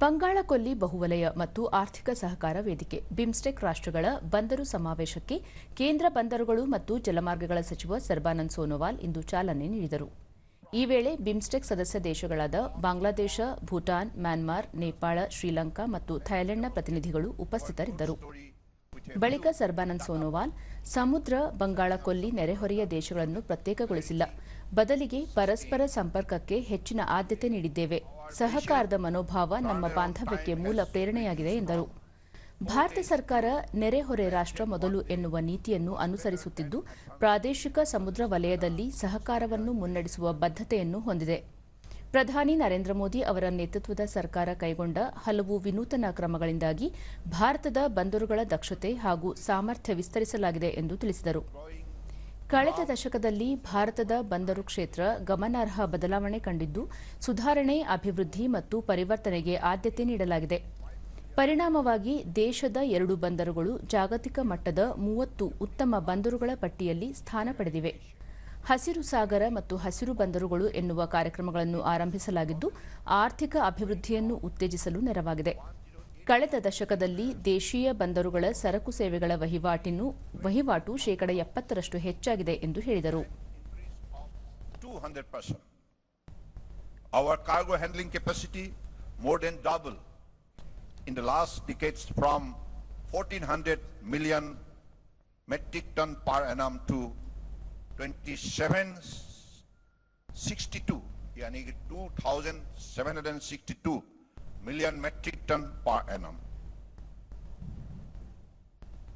ಬಂಗಾಳಕೊಲ್ಲಿ ಬಹುವಲಯ ಮತ್ತು ಆರ್ಥಿಕ ಸಹಕಾರ ವೇದಿಕೆ, ಬಿಮ್ಸ್ಟೆಕ್ ರಾಷ್ಟ್ರಗಳ ಬಂದರು ಸಮಾವೇಶಕ್ಕೆ ಕೇಂದ್ರ ಬಂದರುಗಳು ಮತ್ತು ಜಲಮಾರ್ಗಗಳ ಸಚಿವ ಸರ್ಬಾನಂದ್ ಸೋನೋವಾಲ್ ಇಂದು ಚಾಲನೆ ನೀಡಿದರು. ಈ ವೇಳೆ ಬಿಮ್ಸ್ಟೆಕ್ ಸದಸ್ಯ ದೇಶಗಳಾದ ಬಾಂಗ್ಲಾದೇಶ ಭೂಟಾನ್ ಮ್ಯಾನ್ಮಾರ್, ನೇಪಾಳ, ಶ್ರೀಲಂಕಾ ಮತ್ತು ಥೈಲೆಂಡ್ನ ಪ್ರತಿನಿಧಿಗಳು ಉಪಸ್ಥಿತರಿದ್ದರು. ಬಳಿಕ ಸರ್ಬಾನಂದ್ ಸೋನೋವಾಲ್, ಸಮುದ್ರ ಬಂಗಾಳಕೊಲ್ಲಿ ನೆರೆಹೊರೆಯ ದೇಶಗಳನ್ನು ಪ್ರತ್ಯೇಕಗೊಳಿಸಿಲ್ಲ. ಬದಲಿಗೆ ಪರಸ್ಪರ ಸಂಪರ್ಕಕ್ಕೆ ಹೆಚ್ಚಿನ ಆದ್ಯತೆ ನೀಡಿದ್ದೇವೆ. ಸಹಕಾರದ ಮನೋಭಾವ ನಮ್ಮ ಬಾಂಧವ್ಯಕ್ಕೆ ಮೂಲ ಪ್ರೇರಣೆಯಾಗಿದೆ ಎಂದರು. ಭಾರತ ಸರ್ಕಾರ ನೆರೆಹೊರೆ ರಾಷ್ಟ್ರ ಮೊದಲು ಎನ್ನುವ ನೀತಿಯನ್ನು ಅನುಸರಿಸುತ್ತಿದ್ದು, ಪ್ರಾದೇಶಿಕ ಸಮುದ್ರ ವಲಯದಲ್ಲಿ ಸಹಕಾರವನ್ನು ಮುನ್ನಡೆಸುವ ಬದ್ಧತೆಯನ್ನು ಹೊಂದಿದೆ. ಪ್ರಧಾನಿ ನರೇಂದ್ರ ಮೋದಿ ಅವರ ನೇತೃತ್ವದ ಸರ್ಕಾರ ಕೈಗೊಂಡ ಹಲವು ವಿನೂತನ ಕ್ರಮಗಳಿಂದಾಗಿ ಭಾರತದ ಬಂದರುಗಳ ದಕ್ಷತೆ ಹಾಗೂ ಸಾಮರ್ಥ್ಯ ವಿಸ್ತರಿಸಲಾಗಿದೆ ಎಂದು ತಿಳಿಸಿದರು. ಕಳೆದ ದಶಕದಲ್ಲಿ ಭಾರತದ ಬಂದರು ಕ್ಷೇತ್ರ ಗಮನಾರ್ಹ ಬದಲಾವಣೆ ಕಂಡಿದ್ದು, ಸುಧಾರಣೆ, ಅಭಿವೃದ್ಧಿ ಮತ್ತು ಪರಿವರ್ತನೆಗೆ ಆದ್ಯತೆ ನೀಡಲಾಗಿದೆ. ಪರಿಣಾಮವಾಗಿ ದೇಶದ ಎರಡು ಬಂದರುಗಳು ಜಾಗತಿಕ ಮಟ್ಟದ ಮೂವತ್ತು ಉತ್ತಮ ಬಂದರುಗಳ ಪಟ್ಟಿಯಲ್ಲಿ ಸ್ಥಾನ ಪಡೆದಿವೆ. ಹಸಿರು ಸಾಗರ ಮತ್ತು ಹಸಿರು ಬಂದರುಗಳು ಎನ್ನುವ ಕಾರ್ಯಕ್ರಮಗಳನ್ನು ಆರಂಭಿಸಲಾಗಿದ್ದು, ಆರ್ಥಿಕ ಅಭಿವೃದ್ಧಿಯನ್ನು ಉತ್ತೇಜಿಸಲು ನೆರವಾಗಿದೆ. ಕಳೆದ ದಶಕದಲ್ಲಿ ದೇಶೀಯ ಬಂದರುಗಳ ಸರಕು ಸೇವೆಗಳ ವಹಿವಾಟಿನು ವಹಿವಾಟು ಶೇಕಡ ಎಪ್ಪತ್ತರಷ್ಟು ಹೆಚ್ಚಾಗಿದೆ ಎಂದು ಹೇಳಿದರು 200%. Our cargo handling capacity more than double in the last decades from 1400 million metric ton per annum to 2762 yani कि 2762 million metric ton per annum